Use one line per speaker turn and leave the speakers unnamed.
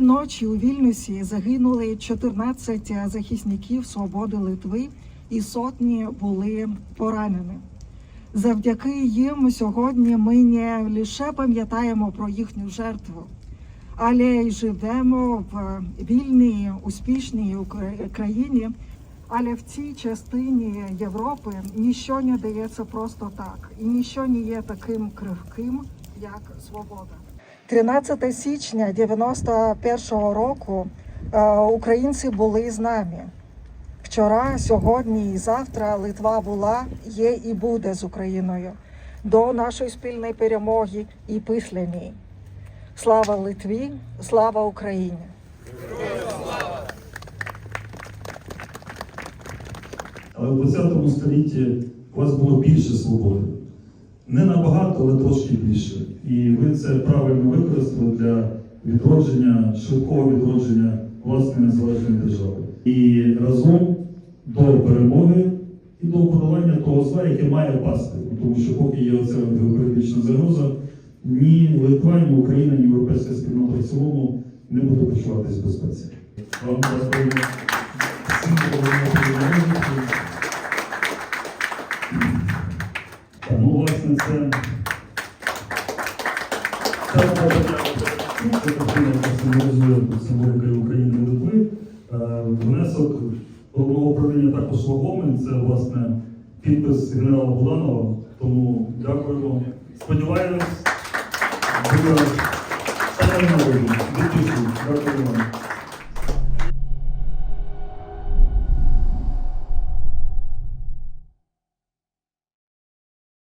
ночі у Вільнюсі загинули 14 захисників свободи Литви, і сотні були поранені. Завдяки їм сьогодні ми не лише пам'ятаємо про їхню жертву, але й живемо в вільній, успішній країні. Але в цій частині Європи ніщо не дається просто так, і ніщо не є таким кривким, як свобода. 13 січня 91-го року е, українці були з нами. Вчора, сьогодні і завтра Литва була, є і буде з Україною до нашої спільної перемоги і після неї. Слава Литві, слава Україні!
Але в 20 столітті у вас було більше свободи. Не набагато, але трошки більше. І ви це правильно використали для відродження, швидкого відродження власної незалежної держави. І разом до перемоги і до подолання того зла, яке має пасти. Тому що поки є оця геополітична загроза, ні Литва, ні Україна, ні європейська спільнота в цілому не буде почуватися безпеці. Вам символікою України Литви. Внесок головного управління також вагомий. Це, власне, підпис генерала Буданова. Тому дякуємо. Сподіваємось,